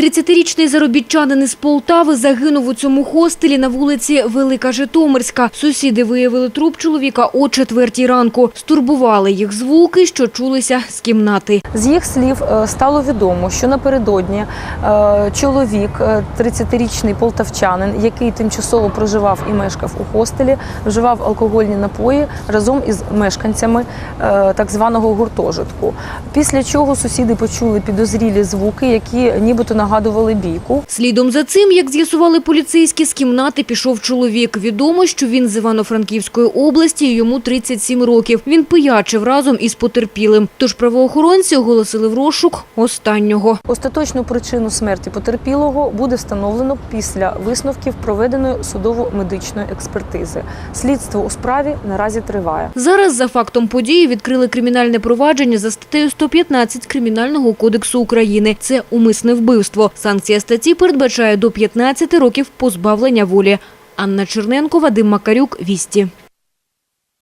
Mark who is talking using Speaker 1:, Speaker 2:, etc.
Speaker 1: 30-річний заробітчанин із Полтави загинув у цьому хостелі на вулиці Велика Житомирська. Сусіди виявили труп чоловіка о четвертій ранку. Стурбували їх звуки, що чулися з кімнати.
Speaker 2: З їх слів е, стало відомо, що напередодні е, чоловік, е, 30-річний полтавчанин, який тимчасово проживав і мешкав у хостелі, вживав алкогольні напої разом із мешканцями е, так званого гуртожитку. Після чого сусіди почули підозрілі звуки, які нібито нагадували бійку.
Speaker 1: Слідом за цим, як з'ясували поліцейські, з кімнати пішов чоловік. Відомо, що він з Івано-Франківської області, йому 37 років. Він пиячив разом із потерпілим. Тож правоохоронці оголосили в розшук останнього.
Speaker 2: Остаточну причину смерті потерпілого буде встановлено після висновків проведеної судово-медичної експертизи. Слідство у справі наразі триває.
Speaker 1: Зараз за фактом події відкрили кримінальне провадження за статтею 115 Кримінального кодексу України. Це умисне вбивство. Санкція статті передбачає до 15 років позбавлення волі. Анна Черненко, Вадим Макарюк, Вісті.